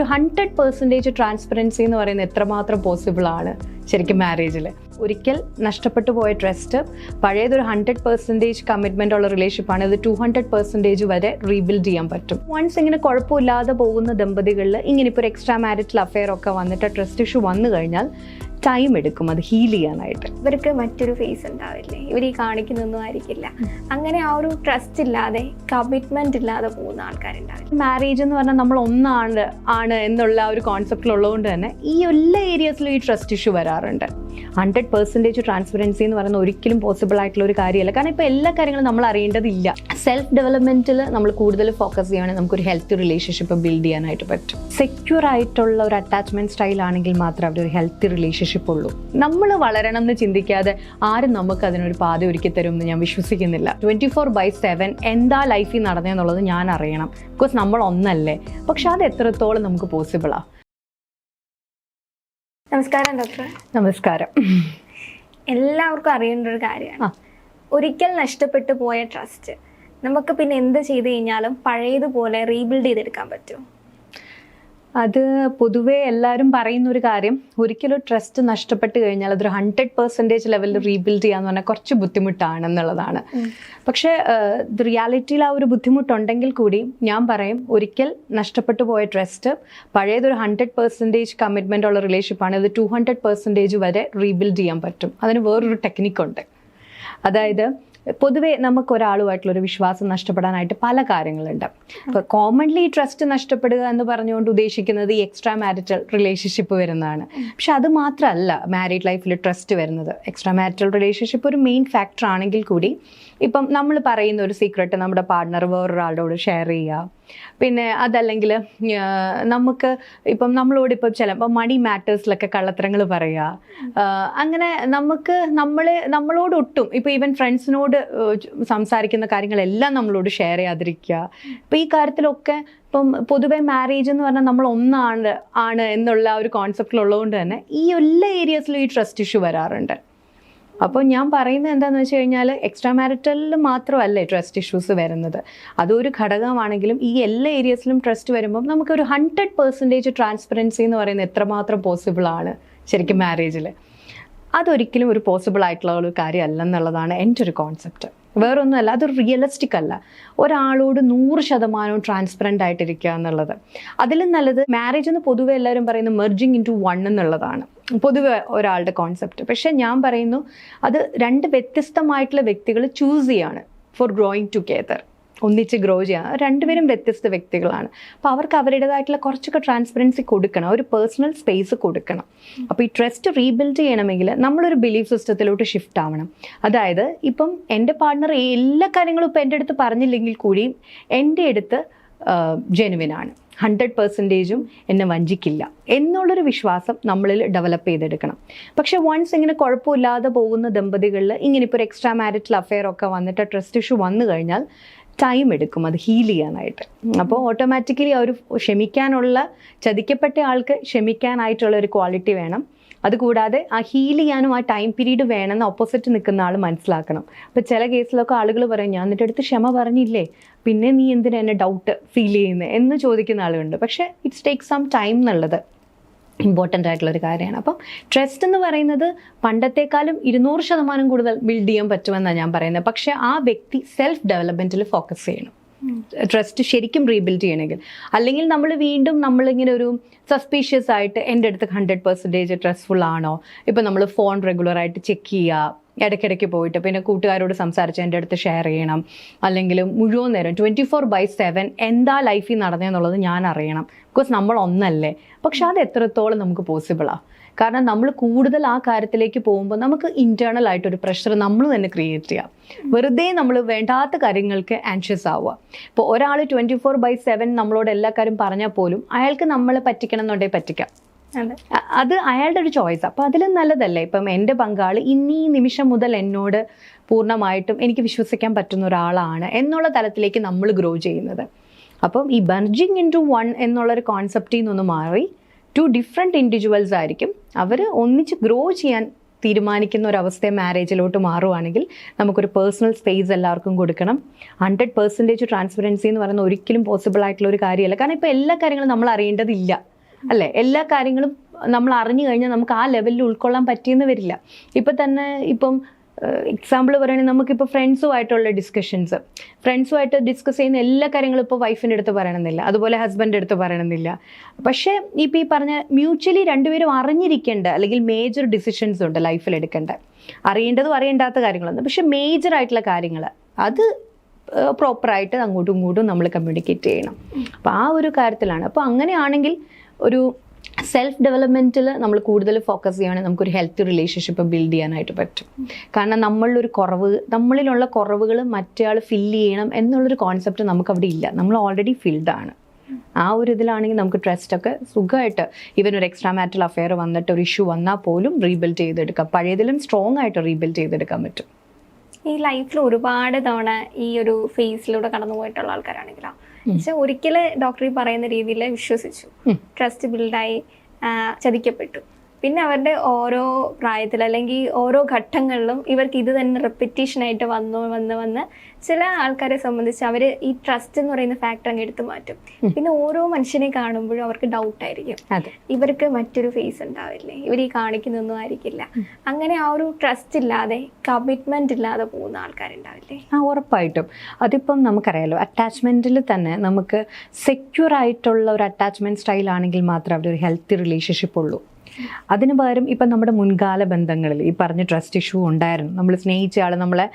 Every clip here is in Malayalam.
ഒരു ഹൺഡ്രഡ് പെർസെന്റേജ് ട്രാൻസ്പെറൻസി എന്ന് പറയുന്നത് എത്രമാത്രം പോസിബിൾ ആണ് ശരിക്കും മാരേജിൽ ഒരിക്കൽ നഷ്ടപ്പെട്ടു പോയ ട്രസ്റ്റ് പഴയതൊരു ഹൺഡ്രഡ് പെർസെന്റേജ് കമ്മിറ്റ്മെന്റ് ഉള്ള റിലേഷൻഷിപ്പ് ആണ്. ഇത് ടു ഹൺഡ്രഡ് പെർസെന്റേജ് വരെ റീബിൽഡ് ചെയ്യാൻ പറ്റും. വൺസ് ഇങ്ങനെ കുഴപ്പമില്ലാതെ പോകുന്ന ദമ്പതികളിൽ ഇങ്ങനെ ഇപ്പോൾ ഒരു എക്സ്ട്രാ മാരിറ്റൽ അഫെയർ ഒക്കെ വന്നിട്ട് ട്രസ്റ്റ് ഇഷ്യൂ വന്നു കഴിഞ്ഞാൽ ടൈം എടുക്കും. അത് ഹീൽ ചെയ്യാനായിട്ട്. ഇവർക്ക് മറ്റൊരു ഫേസ് ഉണ്ടാവില്ലേ? ഇവർ ഈ കാണിക്കുന്നൊന്നും ആയിരിക്കില്ല അങ്ങനെ ആ ഒരു ട്രസ്റ്റ് ഇല്ലാതെ കമ്മിറ്റ്മെന്റ് ഇല്ലാതെ പോകുന്ന ആൾക്കാരുണ്ടാവില്ല? മാരേജ് എന്ന് പറഞ്ഞാൽ നമ്മൾ ഒന്നാണ് ആണ് എന്നുള്ള ഒരു കോൺസെപ്റ്റിൽ ഉള്ളതുകൊണ്ട് തന്നെ ഈ എല്ലാ ഏരിയസിലും ഈ ട്രസ്റ്റ് ഇഷ്യൂ വരാറുണ്ട്. ഹൺഡ്രഡ് പെർസെന്റേജ് ട്രാൻസ്പെറൻസി എന്ന് പറയുന്നത് ഒരിക്കലും പോസിബിൾ ആയിട്ടുള്ള ഒരു കാര്യമല്ല. കാരണം ഇപ്പോൾ എല്ലാ കാര്യങ്ങളും നമ്മൾ അറിയേണ്ടതില്ല. സെൽഫ് ഡെവലപ്മെന്റിൽ നമ്മൾ കൂടുതൽ ഫോക്കസ് ചെയ്യുകയാണെങ്കിൽ നമുക്കൊരു ഹെൽത്തി റിലേഷൻഷിപ്പ് ബിൽഡ് ചെയ്യാനായിട്ട് പറ്റും. സെക്യൂർ ആയിട്ടുള്ള ഒരു അറ്റാച്ച്മെന്റ് സ്റ്റൈൽ ആണെങ്കിൽ മാത്രം അവർ ഒരു ഹെൽത്തി റിലേഷൻഷിപ്പ് ഉള്ളൂ നമ്മൾ വളരണം എന്ന് ചിന്തിക്കാതെ ആരും നമുക്ക് അതിനൊരു പാത ഒരുക്കി തരും എന്ന് ഞാൻ വിശ്വസിക്കുന്നില്ല. ട്വന്റി ഫോർ ബൈ സെവൻ എന്താ ലൈഫിൽ നടന്നതെന്നുള്ളത് ഞാൻ അറിയണം. ബിക്കോസ് നമ്മൾ ഒന്നല്ലേ. പക്ഷെ അത് എത്രത്തോളം നമുക്ക് പോസിബിളാ നമസ്കാരം ഡോക്ടർ നമസ്കാരം. എല്ലാവർക്കും അറിയേണ്ട ഒരു കാര്യമാണ്. ഒരിക്കൽ നഷ്ടപ്പെട്ടു പോയ ട്രസ്റ്റ് നമുക്ക് പിന്നെ എന്ത് ചെയ്ത് കഴിഞ്ഞാലും പഴയതുപോലെ റീബിൽഡ് ചെയ്തെടുക്കാൻ പറ്റും. അത് പൊതുവേ എല്ലാവരും പറയുന്ന ഒരു കാര്യം ഒരിക്കലും ട്രസ്റ്റ് നഷ്ടപ്പെട്ട് കഴിഞ്ഞാൽ അതൊരു ഹൺഡ്രഡ് പെർസെന്റേജ് ലെവലിൽ റീബിൽഡ് ചെയ്യാന്ന് പറഞ്ഞാൽ കുറച്ച് ബുദ്ധിമുട്ടാണെന്നുള്ളതാണ്. പക്ഷേ റിയാലിറ്റിയിൽ ആ ഒരു ബുദ്ധിമുട്ടുണ്ടെങ്കിൽ കൂടി ഞാൻ പറയും ഒരിക്കൽ നഷ്ടപ്പെട്ടു പോയ ട്രസ്റ്റ് പഴയതൊരു ഹൺഡ്രഡ് പെർസെന്റേജ് കമ്മിറ്റ്മെന്റ് ഉള്ള റിലേഷൻഷിപ്പാണ് ഇത് ടു ഹൺഡ്രഡ് പെർസെന്റേജ് വരെ റീബിൽഡ് ചെയ്യാൻ പറ്റും. അതിന് വേറൊരു ടെക്നിക്കുണ്ട് അതായത് പൊതുവേ നമുക്ക് ഒരാളുമായിട്ടുള്ള ഒരു വിശ്വാസം നഷ്ടപ്പെടാനായിട്ട് പല കാര്യങ്ങളുണ്ട്. അപ്പോൾ കോമൺലി ട്രസ്റ്റ് നഷ്ടപ്പെടുക എന്ന് പറഞ്ഞുകൊണ്ട് ഉദ്ദേശിക്കുന്നത് ഈ എക്സ്ട്രാ മാരിറ്റൽ റിലേഷൻഷിപ്പ് വരുന്നതാണ്. പക്ഷെ അത് മാത്രമല്ല മാരീഡ് ലൈഫിൽ ട്രസ്റ്റ് വരുന്നത്. എക്സ്ട്രാ മാരിറ്റൽ റിലേഷൻഷിപ്പ് ഒരു മെയിൻ ഫാക്ടർ ആണെങ്കിൽ കൂടി ഇപ്പം നമ്മൾ പറയുന്ന ഒരു സീക്രട്ട് നമ്മുടെ പാർട്ട്ണർ വേറൊരാളോട് ഷെയർ ചെയ്യുക പിന്നെ അതല്ലെങ്കിൽ നമുക്ക് ഇപ്പം നമ്മളോട് ഇപ്പം ചിലപ്പോൾ മണി മാറ്റേഴ്സിലൊക്കെ കള്ളത്തരങ്ങൾ പറയുക. അങ്ങനെ നമുക്ക് നമ്മൾ നമ്മളോട് ഒട്ടും ഇപ്പം ഈവൻ ഫ്രണ്ട്സിനോട് സംസാരിക്കുന്ന കാര്യങ്ങളെല്ലാം നമ്മളോട് ഷെയർ ചെയ്യാതിരിക്കുക. ഇപ്പം ഈ കാര്യത്തിലൊക്കെ ഇപ്പം പൊതുവേ മാരേജ് എന്ന് പറഞ്ഞാൽ നമ്മൾ ഒന്നാണ് ആണ് എന്നുള്ള ഒരു കോൺസെപ്റ്റിലുള്ളതുകൊണ്ട് തന്നെ ഈ എല്ലാ ഏരിയസിലും ഈ ട്രസ്റ്റ് ഇഷ്യൂ വരാറുണ്ട്. അപ്പോൾ ഞാൻ പറയുന്നത് എന്താണെന്ന് വെച്ച് കഴിഞ്ഞാൽ എക്സ്ട്രാ മാരിറ്റലിൽ മാത്രമല്ല ട്രസ്റ്റ് ഇഷ്യൂസ് വരുന്നത്. അതൊരു ഘടകമാണെങ്കിലും ഈ എല്ലാ ഏരിയസിലും ട്രസ്റ്റ് വരുമ്പം നമുക്കൊരു ഹൺഡ്രഡ് പെർസെന്റേജ് ട്രാൻസ്പെറൻസി എന്ന് പറയുന്നത് എത്രമാത്രം പോസിബിൾ ആണ് ശരിക്കും മാരേജിൽ അതൊരിക്കലും ഒരു പോസിബിൾ ആയിട്ടുള്ള ഒരു കാര്യമല്ലെന്നുള്ളതാണ് എന്റെ ഒരു കോൺസെപ്റ്റ് വേറൊന്നുമല്ല അത് റിയലിസ്റ്റിക് അല്ല. ഒരാളോട് നൂറ് ശതമാനവും ട്രാൻസ്പെറന്റ് ആയിട്ടിരിക്കുക എന്നുള്ളത്. അതിലും നല്ലത് മാരേജ് എന്ന് പൊതുവെ എല്ലാവരും പറയുന്നത് മെർജിങ് ഇൻ വൺ എന്നുള്ളതാണ്. പൊതുവെ ഒരാളുടെ കോൺസെപ്റ്റ് പക്ഷേ ഞാൻ പറയുന്നു അത് രണ്ട് വ്യത്യസ്തമായിട്ടുള്ള വ്യക്തികൾ ചൂസ് ചെയ്യാണ് ഫോർ ഗ്രോയിങ് ടുഗെദർ ഒന്നിച്ച് ഗ്രോ ചെയ്യാൻ രണ്ടുപേരും വ്യത്യസ്ത വ്യക്തികളാണ്. അപ്പോൾ അവർക്ക് അവരുടേതായിട്ടുള്ള കുറച്ചൊക്കെ ട്രാൻസ്പെറൻസി കൊടുക്കണം. ഒരു പേഴ്സണൽ സ്പേസ് കൊടുക്കണം. അപ്പോൾ ഈ ട്രസ്റ്റ് റീബിൽഡ് ചെയ്യണമെങ്കിൽ നമ്മളൊരു ബിലീഫ് സിസ്റ്റത്തിലോട്ട് ഷിഫ്റ്റ് ആവണം. അതായത് ഇപ്പം എന്റെ പാർട്ട്ണർ എല്ലാ കാര്യങ്ങളും ഇപ്പം എന്റെ അടുത്ത് പറഞ്ഞില്ലെങ്കിൽ കൂടിയും എന്റെ അടുത്ത് ജെനുവിനാണ് ഹൺഡ്രഡ് പെർസെന്റേജും എന്നെ വഞ്ചിക്കില്ല. എന്നുള്ളൊരു വിശ്വാസം നമ്മളിൽ ഡെവലപ്പ് ചെയ്തെടുക്കണം. പക്ഷേ വൺസ് ഇങ്ങനെ കുഴപ്പമില്ലാതെ പോകുന്ന ദമ്പതികളിൽ ഇങ്ങനെ ഇപ്പോൾ ഒരു എക്സ്ട്രാ മാരിറ്റൽ അഫെയർ ഒക്കെ വന്നിട്ട് ട്രസ്റ്റ് ഇഷ്യൂ വന്നു കഴിഞ്ഞാൽ ടൈം എടുക്കും അത് ഹീൽ ചെയ്യാനായിട്ട്. അപ്പോൾ ഓട്ടോമാറ്റിക്കലി ആ ഒരു ക്ഷമിക്കാനുള്ള ചതിക്കപ്പെട്ട ആൾക്ക് ക്ഷമിക്കാനായിട്ടുള്ള ഒരു ക്വാളിറ്റി വേണം. അതുകൂടാതെ ആ ഹീൽ ചെയ്യാനും ആ ടൈം പീരീഡ് വേണമെന്ന് ഓപ്പോസിറ്റ് നിൽക്കുന്ന ആൾ മനസ്സിലാക്കണം. അപ്പോൾ ചില കേസിലൊക്കെ ആളുകൾ പറയും ഞാൻ നിന്റെ അടുത്ത് ക്ഷമ പറഞ്ഞില്ലേ? പിന്നെ നീ എന്തിനാ എന്നെ ഡൗട്ട് ഫീൽ ചെയ്യുന്നത് എന്ന് ചോദിക്കുന്ന ആളുണ്ട്. പക്ഷേ ഇറ്റ്സ് ടേക്ക് സം ടൈം എന്നുള്ളത് ഇമ്പോർട്ടന്റ് ആയിട്ടുള്ള ഒരു കാര്യമാണ്. അപ്പം ട്രസ്റ്റ് എന്ന് പറയുന്നത് പണ്ടത്തെക്കാളും ഇരുന്നൂറ് ശതമാനം കൂടുതൽ ബിൽഡ് ചെയ്യാൻ പറ്റുമെന്നാണ് ഞാൻ പറയുന്നത്. പക്ഷേ ആ വ്യക്തി സെൽഫ് ഡെവലപ്മെന്റിൽ ഫോക്കസ് ചെയ്യണം. ട്രസ്റ്റ് ശരിക്കും റീബിൽഡ് ചെയ്യണമെങ്കിൽ. അല്ലെങ്കിൽ നമ്മൾ വീണ്ടും നമ്മളിങ്ങനെ ഒരു സസ്പീഷ്യസ് ആയിട്ട് എന്റെ അടുത്ത് ഹൺഡ്രഡ് പെർസെന്റേജ് ട്രസ്റ്റ്ഫുൾ ആണോ? ഇപ്പം നമ്മൾ ഫോൺ റെഗുലറായിട്ട് ചെക്ക് ചെയ്യുക ഇടയ്ക്കിടയ്ക്ക് പോയിട്ട് പിന്നെ കൂട്ടുകാരോട് സംസാരിച്ച് എന്റെ അടുത്ത് ഷെയർ ചെയ്യണം. അല്ലെങ്കിൽ മുഴുവൻ നേരം ട്വന്റി ഫോർ ബൈ സെവൻ എന്താ ലൈഫിൽ നടന്നതെന്നുള്ളത് ഞാൻ അറിയണം. ബിക്കോസ് നമ്മൾ ഒന്നല്ലേ. പക്ഷെ അത് എത്രത്തോളം നമുക്ക് പോസിബിളാണ് കാരണം നമ്മൾ കൂടുതൽ ആ കാര്യത്തിലേക്ക് പോകുമ്പോൾ നമുക്ക് ഇന്റേർണൽ ആയിട്ടൊരു പ്രഷർ നമ്മൾ തന്നെ ക്രിയേറ്റ് ചെയ്യാം. വെറുതെ നമ്മൾ വേണ്ടാത്ത കാര്യങ്ങൾക്ക് ആൻഷ്യസ് ആവുക. ഇപ്പോൾ ഒരാൾ ട്വന്റി ഫോർ ബൈ സെവൻ നമ്മളോട് എല്ലാ കാര്യം പറഞ്ഞാൽ പോലും അയാൾക്ക് നമ്മളെ പറ്റിക്കണം എന്നുണ്ടെങ്കിൽ പറ്റിക്കാം. അതെ. അയാളുടെ ഒരു ചോയ്സ് അപ്പം അതിലും നല്ലതല്ലേ? ഇപ്പം എന്റെ പങ്കാളി ഇന്നീ നിമിഷം മുതൽ എന്നോട് പൂർണമായിട്ടും എനിക്ക് വിശ്വസിക്കാൻ പറ്റുന്ന ഒരാളാണ് എന്നുള്ള തലത്തിലേക്ക് നമ്മൾ ഗ്രോ ചെയ്യുന്നത്. അപ്പം ഈ ബർജിങ് ഇൻ ടു വൺ എന്നുള്ളൊരു കോൺസെപ്റ്റിൽ നിന്നൊന്ന് മാറി ടു ഡിഫറെന്റ് ഇൻഡിവിജ്വൽസ് ആയിരിക്കും. അവർ ഒന്നിച്ച് ഗ്രോ ചെയ്യാൻ തീരുമാനിക്കുന്ന ഒരു അവസ്ഥയെ മാരേജിലോട്ട് മാറുവാണെങ്കിൽ നമുക്കൊരു പേഴ്സണൽ സ്പേസ് എല്ലാവർക്കും കൊടുക്കണം. ഹൺഡ്രഡ് പെർസെന്റേജ് ട്രാൻസ്പെറൻസി എന്ന് പറയുന്നത് ഒരിക്കലും പോസിബിൾ ആയിട്ടുള്ള ഒരു കാര്യമല്ല. കാരണം ഇപ്പോൾ എല്ലാ കാര്യങ്ങളും നമ്മൾ അറിയേണ്ടതില്ല. അല്ലേ? എല്ലാ കാര്യങ്ങളും നമ്മൾ അറിഞ്ഞു കഴിഞ്ഞാൽ നമുക്ക് ആ ലെവലിൽ ഉൾക്കൊള്ളാൻ പറ്റിയെന്ന് വരില്ല. ഇപ്പം തന്നെ ഇപ്പം എക്സാമ്പിൾ പറയുകയാണെങ്കിൽ നമുക്കിപ്പോൾ ഫ്രണ്ട്സുമായിട്ടുള്ള ഡിസ്കഷൻസ് ഫ്രണ്ട്സുമായിട്ട് ഡിസ്കസ് ചെയ്യുന്ന എല്ലാ കാര്യങ്ങളും ഇപ്പോൾ വൈഫിന്റെ അടുത്ത് പറയണമെന്നില്ല അതുപോലെ ഹസ്ബൻഡിന്റെ അടുത്ത് പറയണമെന്നില്ല. പക്ഷേ ഇപ്പോൾ ഈ പറഞ്ഞ മ്യൂച്വലി രണ്ടുപേരും അറിഞ്ഞിരിക്കേണ്ട അല്ലെങ്കിൽ മേജർ ഡിസിഷൻസ് ഉണ്ട് ലൈഫിൽ എടുക്കേണ്ട. അറിയേണ്ടതും അറിയേണ്ടാത്ത കാര്യങ്ങളൊന്നും. പക്ഷേ മേജർ ആയിട്ടുള്ള കാര്യങ്ങൾ അത് പ്രോപ്പറായിട്ട് അങ്ങോട്ടും ഇങ്ങോട്ടും നമ്മൾ കമ്മ്യൂണിക്കേറ്റ് ചെയ്യണം. അപ്പോൾ ആ ഒരു കാര്യത്തിലാണ്. അപ്പോൾ അങ്ങനെയാണെങ്കിൽ ഒരു സെൽഫ് ഡെവലപ്മെന്റിൽ നമ്മൾ കൂടുതൽ ഫോക്കസ് ചെയ്യുകയാണെങ്കിൽ നമുക്കൊരു ഹെൽത്തി റിലേഷൻഷിപ്പ് ബിൽഡ് ചെയ്യാനായിട്ട് പറ്റും. കാരണം നമ്മളിലൊരു കുറവ് നമ്മളിലുള്ള കുറവുകൾ മറ്റേയാൾ ഫില്ല് ചെയ്യണം എന്നുള്ളൊരു കോൺസെപ്റ്റ് നമുക്ക് അവിടെ ഇല്ല. നമ്മൾ ഓൾറെഡി ഫിൽഡാണ് ആ ഒരു ഇതിലാണെങ്കിൽ നമുക്ക് ട്രസ്റ്റ് ഒക്കെ സുഖമായിട്ട് ഇവൻ ഒരു എക്സ്ട്രാ മാറ്റൽ അഫെയർ വന്നിട്ട് ഒരു ഇഷ്യൂ വന്നാൽ പോലും റീബിൽഡ് ചെയ്തെടുക്കാം. പഴയതിലും സ്ട്രോങ് ആയിട്ട് റീബിൽഡ് ചെയ്തെടുക്കാൻ പറ്റും. ഈ ലൈഫിൽ ഒരുപാട് തവണ ഈ ഒരു ഫേസിലൂടെ കടന്നു പോയിട്ടുള്ള ആൾക്കാരാണെങ്കിലോ പക്ഷെ ഒരിക്കലും ഡോക്ടർ പറയുന്ന രീതിയിൽ വിശ്വസിച്ചു. ട്രസ്റ്റ് ബിൽഡായി ചതിക്കപ്പെട്ടു. പിന്നെ അവരുടെ ഓരോ പ്രായത്തിൽ അല്ലെങ്കിൽ ഓരോ ഘട്ടങ്ങളിലും ഇവർക്ക് ഇത് തന്നെ ആയിട്ട് വന്നു വന്ന് വന്ന് ചില ആൾക്കാരെ സംബന്ധിച്ച് അവർ ഈ ട്രസ്റ്റ് എന്ന് പറയുന്ന ഫാക്ടർ അങ്ങ് എടുത്തു മാറ്റും. പിന്നെ ഓരോ മനുഷ്യനെ കാണുമ്പോഴും അവർക്ക് ഡൗട്ട് ആയിരിക്കും. ഇവർക്ക് മറ്റൊരു ഫേസ് ഉണ്ടാവില്ലേ? ഇവർ ഈ കാണിക്കുന്നൊന്നും ആയിരിക്കില്ല. അങ്ങനെ ആ ഒരു ട്രസ്റ്റ് ഇല്ലാതെ കമ്മിറ്റ്മെന്റ് ഇല്ലാതെ പോകുന്ന ആൾക്കാരുണ്ടാവില്ലേ? ആ ഉറപ്പായിട്ടും. അതിപ്പം നമുക്കറിയാലോ അറ്റാച്ച്മെന്റിൽ തന്നെ നമുക്ക് സെക്യൂർ ആയിട്ടുള്ള ഒരു അറ്റാച്ച്മെന്റ് സ്റ്റൈൽ ആണെങ്കിൽ മാത്രമേ അവിടെ ഒരു ഹെൽത്തി റിലേഷൻഷിപ്പ് ഉള്ളൂ. അതിന് പകരം ഇപ്പം നമ്മുടെ മുൻകാല ബന്ധങ്ങളിൽ ഈ പറഞ്ഞ ട്രസ്റ്റ് ഇഷ്യൂ ഉണ്ടായിരുന്നു. നമ്മൾ സ്നേഹിച്ച ആൾ നമ്മളെ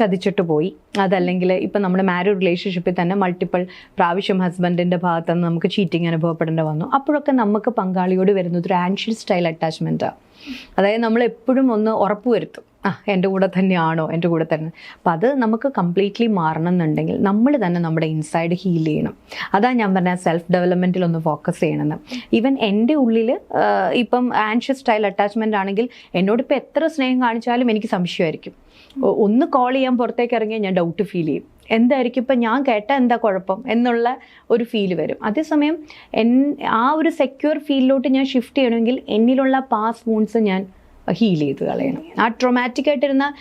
ചതിച്ചിട്ട് പോയി. അതല്ലെങ്കിൽ ഇപ്പം നമ്മുടെ മാരീഡ് റിലേഷൻഷിപ്പിൽ തന്നെ മൾട്ടിപ്പിൾ പ്രാവശ്യം ഹസ്ബൻഡിന്റെ ഭാഗത്ത് നിന്ന് നമുക്ക് ചീറ്റിംഗ് അനുഭവപ്പെടേണ്ടി വന്നു. അപ്പോഴൊക്കെ നമുക്ക് പങ്കാളിയോട് വരുന്നത് ഒരു ആൻഷ്യൽ സ്റ്റൈൽ അറ്റാച്ച്മെന്റാണ് അതായത് നമ്മൾ എപ്പോഴും ഒന്ന് ഉറപ്പുവരുത്തും ആ എന്റെ കൂടെ തന്നെയാണോ? എന്റെ കൂടെ തന്നെ. അപ്പം അത് നമുക്ക് കംപ്ലീറ്റ്ലി മാറണം എന്നുണ്ടെങ്കിൽ നമ്മൾ തന്നെ നമ്മുടെ ഇൻസൈഡ് ഹീൽ ചെയ്യണം. അതാണ് ഞാൻ പറഞ്ഞ സെൽഫ് ഡെവലപ്മെന്റിൽ ഒന്ന് ഫോക്കസ് ചെയ്യണമെന്ന്. ഈവൻ എന്റെ ഉള്ളിൽ ഇപ്പം ആൻഷ്യസ് സ്റ്റൈൽ അറ്റാച്ച്മെന്റ് ആണെങ്കിൽ എന്നോട് ഇപ്പോൾ എത്ര സ്നേഹം കാണിച്ചാലും എനിക്ക് സംശയമായിരിക്കും. ഒന്ന് കോൾ ചെയ്യാൻ പുറത്തേക്ക് ഇറങ്ങിയാൽ ഞാൻ ഡൗട്ട് ഫീൽ ചെയ്യും. എന്തായിരിക്കും? ഇപ്പം ഞാൻ കേട്ട എന്താ കുഴപ്പം? എന്നുള്ള ഒരു ഫീൽ വരും. അതേസമയം എൻ ആ ഒരു സെക്യൂർ ഫീലിലോട്ട് ഞാൻ ഷിഫ്റ്റ് ചെയ്യണമെങ്കിൽ എന്നിലുള്ള പാസ് വൂൺസ് ഞാൻ ഹീൽ ചെയ്ത് കളയണം. ആ ട്രൊമാറ്റിക് ആയിട്ടിരുന്ന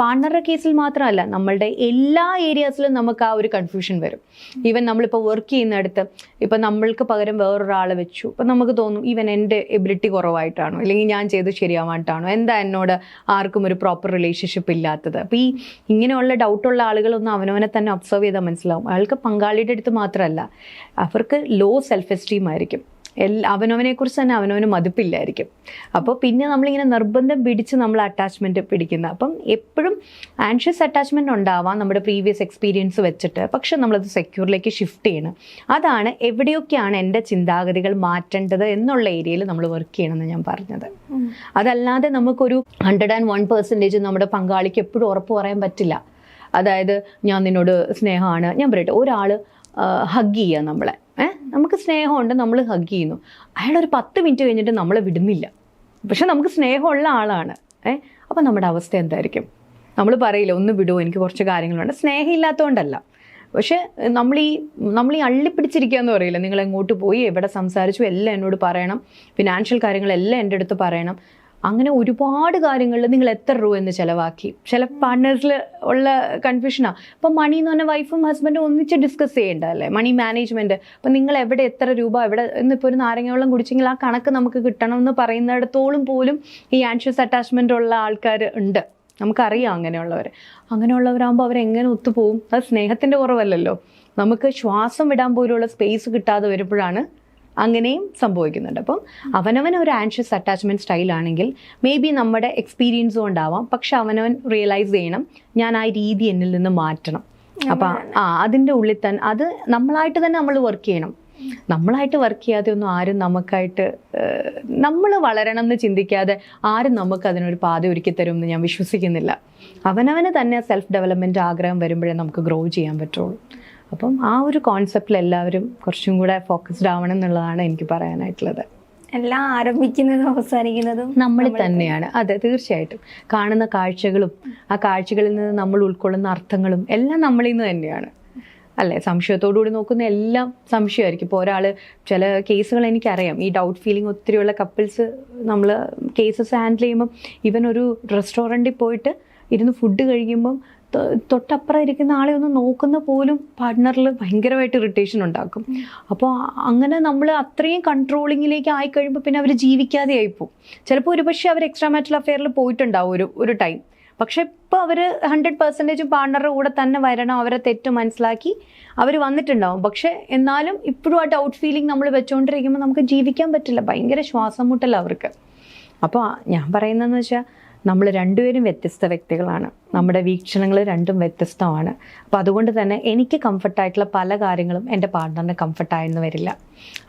പാർട്ണറുടെ കേസിൽ മാത്രമല്ല നമ്മളുടെ എല്ലാ ഏരിയാസിലും നമുക്ക് ആ ഒരു കൺഫ്യൂഷൻ വരും. ഈവൻ നമ്മളിപ്പോൾ വർക്ക് ചെയ്യുന്നിടത്ത് ഇപ്പം നമ്മൾക്ക് പകരം വേറൊരാളെ വെച്ചു. ഇപ്പം നമുക്ക് തോന്നും ഈവൻ എന്റെ എബിലിറ്റി കുറവായിട്ടാണോ? അല്ലെങ്കിൽ ഞാൻ ചെയ്ത് ശരിയാവായിട്ടാണോ എന്താ എന്നോട് ആർക്കും ഒരു പ്രോപ്പർ റിലേഷൻഷിപ്പ് ഇല്ലാത്തത്? അപ്പം ഈ ഇങ്ങനെയുള്ള ഡൗട്ടുള്ള ആളുകളൊന്നും അവനവനെ തന്നെ ഒബ്സർവ് ചെയ്താൽ മനസ്സിലാവും. അയാൾക്ക് പങ്കാളിയുടെ അടുത്ത് മാത്രമല്ല അവർക്ക് ലോ സെൽഫ് എസ്റ്റീം ആയിരിക്കും. എല്ലാ അവനവനെക്കുറിച്ച് തന്നെ അവനവന് മതിപ്പില്ലായിരിക്കും. അപ്പോൾ പിന്നെ നമ്മളിങ്ങനെ നിർബന്ധം പിടിച്ച് നമ്മൾ അറ്റാച്ച്മെന്റ് പിടിക്കുന്ന അപ്പം എപ്പോഴും ആൻഷ്യസ് അറ്റാച്ച്മെന്റ് ഉണ്ടാവാം നമ്മുടെ പ്രീവിയസ് എക്സ്പീരിയൻസ് വെച്ചിട്ട്. പക്ഷെ നമ്മളത് സെക്യൂറിലേക്ക് ഷിഫ്റ്റ് ചെയ്യണം. അതാണ് എവിടെയൊക്കെയാണ് എന്റെ ചിന്താഗതികൾ മാറ്റേണ്ടത് എന്നുള്ള ഏരിയയിൽ നമ്മൾ വർക്ക് ചെയ്യണമെന്ന് ഞാൻ പറഞ്ഞത്. അതല്ലാതെ നമുക്കൊരു ഹൺഡ്രഡ് ആൻഡ് വൺ പെർസെന്റേജ് നമ്മുടെ പങ്കാളിക്ക് എപ്പോഴും ഉറപ്പ് പറയാൻ പറ്റില്ല. അതായത് ഞാൻ നിന്നോട് സ്നേഹമാണ്. ഞാൻ പറയട്ടെ ഒരാൾ ഹഗ് ചെയ്യുക നമ്മളെ. ഏഹ് നമുക്ക് സ്നേഹമുണ്ട് നമ്മൾ ഹഗ് ചെയ്യുന്നു. അയാൾ ഒരു പത്ത് മിനിറ്റ് കഴിഞ്ഞിട്ട് നമ്മളെ വിടുന്നില്ല. പക്ഷെ നമുക്ക് സ്നേഹമുള്ള ആളാണ്. ഏഹ് അപ്പം നമ്മുടെ അവസ്ഥ എന്തായിരിക്കും? നമ്മൾ പറയില്ല ഒന്ന് വിടുമോ എനിക്ക് കുറച്ച് കാര്യങ്ങളുണ്ട്. സ്നേഹമില്ലാത്തതുകൊണ്ടല്ല പക്ഷെ നമ്മൾ ഈ നമ്മൾ ഈ അള്ളിപ്പിടിച്ചിരിക്കുക എന്ന് പറയില്ല നിങ്ങൾ എങ്ങോട്ട് പോയി? എവിടെ സംസാരിച്ചു? എല്ലാം എന്നോട് പറയണം. ഫിനാൻഷ്യൽ കാര്യങ്ങളെല്ലാം എന്റെ അടുത്ത് പറയണം. അങ്ങനെ ഒരുപാട് കാര്യങ്ങളിൽ നിങ്ങൾ എത്ര രൂപ എന്ന് ചിലവാക്കി. ചില പാർട്ട്നേഴ്സിൽ ഉള്ള കൺഫ്യൂഷനാണ് അപ്പം മണി എന്ന് പറഞ്ഞാൽ വൈഫും ഹസ്ബൻഡും ഒന്നിച്ച് ഡിസ്കസ് ചെയ്യേണ്ട അല്ലേ മണി മാനേജ്മെന്റ് അപ്പം നിങ്ങൾ എവിടെ എത്ര രൂപ എവിടെ ഇന്നിപ്പോൾ ഒരു നാരങ്ങ വെള്ളം കുടിച്ചെങ്കിൽ ആ കണക്ക് നമുക്ക് കിട്ടണം എന്ന് പറയുന്നിടത്തോളം പോലും ഈ ആൻഷ്യസ് അറ്റാച്ച്മെന്റ് ഉള്ള ആൾക്കാർ ഉണ്ട്. നമുക്കറിയാം അങ്ങനെയുള്ളവർ അങ്ങനെയുള്ളവരാകുമ്പോൾ അവരെങ്ങനെ ഒത്തുപോകും? അത് സ്നേഹത്തിന്റെ കുറവല്ലല്ലോ. നമുക്ക് ശ്വാസം വിടാൻ പോലുള്ള സ്പേസ് കിട്ടാതെ വരുമ്പോഴാണ് അങ്ങനെയും സംഭവിക്കുന്നുണ്ട്. അപ്പം അവനവൻ ഒരു ആൻഷ്യസ് അറ്റാച്ച്മെന്റ് സ്റ്റൈലാണെങ്കിൽ മേ ബി നമ്മുടെ എക്സ്പീരിയൻസും കൊണ്ടാവാം. പക്ഷെ അവനവൻ റിയലൈസ് ചെയ്യണം ഞാൻ ആ രീതി എന്നിൽ നിന്ന് മാറ്റണം. അപ്പം ആ അതിന്റെ ഉള്ളിൽ തന്നെ അത് നമ്മളായിട്ട് തന്നെ നമ്മൾ വർക്ക് ചെയ്യണം. നമ്മളായിട്ട് വർക്ക് ചെയ്യാതെ ഒന്നും ആരും നമുക്കായിട്ട് നമ്മൾ വളരണം എന്ന് ചിന്തിക്കാതെ ആരും നമുക്ക് അതിനൊരു പാത ഒരുക്കി തരും എന്ന് ഞാൻ വിശ്വസിക്കുന്നില്ല. അവനവന് തന്നെ സെൽഫ് ഡെവലപ്മെന്റ് ആഗ്രഹം വരുമ്പോഴേ നമുക്ക് ഗ്രോ ചെയ്യാൻ പറ്റുള്ളൂ. അപ്പം ആ ഒരു കോൺസെപ്റ്റിൽ എല്ലാവരും കുറച്ചും കൂടെ ഫോക്കസ്ഡ് ആവണം എന്നുള്ളതാണ് എനിക്ക് പറയാനായിട്ടുള്ളത്. എല്ലാം ആരംഭിക്കുന്നതും അവസാനിക്കുന്നതും നമ്മൾ തന്നെയാണ്. അതെ തീർച്ചയായിട്ടും. കാണുന്ന കാഴ്ചകളും ആ കാഴ്ചകളിൽ നിന്ന് നമ്മൾ ഉൾക്കൊള്ളുന്ന അർത്ഥങ്ങളും എല്ലാം നമ്മളിൽ നിന്ന് തന്നെയാണ്. അല്ലേ? സംശയത്തോടു കൂടി നോക്കുന്ന എല്ലാം സംശയമായിരിക്കും. ഇപ്പോൾ ഒരാൾ ചില കേസുകൾ എനിക്കറിയാം. ഈ ഡൗട്ട് ഫീലിംഗ് ഒത്തിരിയുള്ള കപ്പിൾസ് നമ്മൾ കേസസ് ഹാൻഡിൽ ചെയ്യുമ്പം ഇവൻ ഒരു റെസ്റ്റോറന്റിൽ പോയിട്ട് ഇരുന്ന് ഫുഡ് കഴിക്കുമ്പം തൊട്ടപ്പുറം ഇരിക്കുന്ന ആളെ ഒന്ന് നോക്കുന്ന പോലും പാർട്ട്ണറിൽ ഭയങ്കരമായിട്ട് ഇറിറ്റേഷൻ ഉണ്ടാക്കും. അപ്പോൾ അങ്ങനെ നമ്മൾ അത്രയും കൺട്രോളിങ്ങിലേക്ക് ആയി കഴിയുമ്പോൾ പിന്നെ അവർ ജീവിക്കാതെ ആയിപ്പോവും. ചിലപ്പോൾ ഒരുപക്ഷെ അവർ എക്സ്ട്രാ മാറ്റൽ അഫെയറിൽ പോയിട്ടുണ്ടാവും ഒരു ഒരു ടൈം പക്ഷെ ഇപ്പോൾ അവർ ഹൺഡ്രഡ് പെർസെന്റേജ് പാർട്ണറുടെ കൂടെ തന്നെ വരണം അവരെ തെറ്റ് മനസ്സിലാക്കി അവർ വന്നിട്ടുണ്ടാവും. പക്ഷെ എന്നാലും ഇപ്പോഴും ആ ഡൗട്ട് ഫീലിംഗ് നമ്മൾ വെച്ചുകൊണ്ടിരിക്കുമ്പോൾ നമുക്ക് ജീവിക്കാൻ പറ്റില്ല. ഭയങ്കര ശ്വാസം മുട്ടല അവർക്ക്. അപ്പോൾ ഞാൻ പറയുന്നതെന്ന് വെച്ചാൽ നമ്മൾ രണ്ടുപേരും വ്യത്യസ്ത വ്യക്തികളാണ്. നമ്മുടെ വീക്ഷണങ്ങൾ രണ്ടും വ്യത്യസ്തമാണ്. അപ്പോൾ അതുകൊണ്ട് തന്നെ എനിക്ക് കംഫർട്ടായിട്ടുള്ള പല കാര്യങ്ങളും എന്റെ പാർട്ട്ണറിന് കംഫർട്ടായെന്ന് വരില്ല.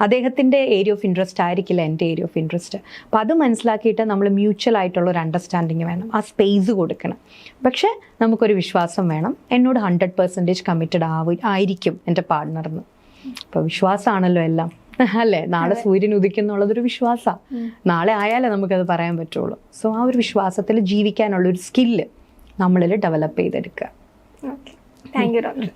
അദ്ദേഹത്തിന്റെ ഏരിയ ഓഫ് ഇൻട്രസ്റ്റ് ആയിരിക്കില്ല എന്റെ ഏരിയ ഓഫ് ഇൻട്രസ്റ്റ് അപ്പോൾ അത് മനസ്സിലാക്കിയിട്ട് നമ്മൾ മ്യൂച്വൽ ആയിട്ടുള്ള ഒരു അണ്ടർസ്റ്റാൻഡിങ് വേണം. ആ സ്പേസ് കൊടുക്കണം. പക്ഷേ നമുക്കൊരു വിശ്വാസം വേണം. എന്നോട് ഹൺഡ്രഡ് പെർസെന്റേജ് കമ്മിറ്റഡ് ആവും ആയിരിക്കും എന്റെ പാർട്ട്ണർന്ന് അപ്പോൾ വിശ്വാസമാണല്ലോ എല്ലാം. അല്ലേ? നാളെ സൂര്യൻ ഉദിക്കുന്നുള്ളതൊരു വിശ്വാസമാണ് നാളെ ആയാലേ നമുക്കത് പറയാൻ പറ്റുള്ളൂ. സോ ആ ഒരു വിശ്വാസത്തിൽ ജീവിക്കാനുള്ള ഒരു സ്കില്ല് നമ്മളിൽ ഡെവലപ്പ് ചെയ്തെടുക്കുക. Thank you doctor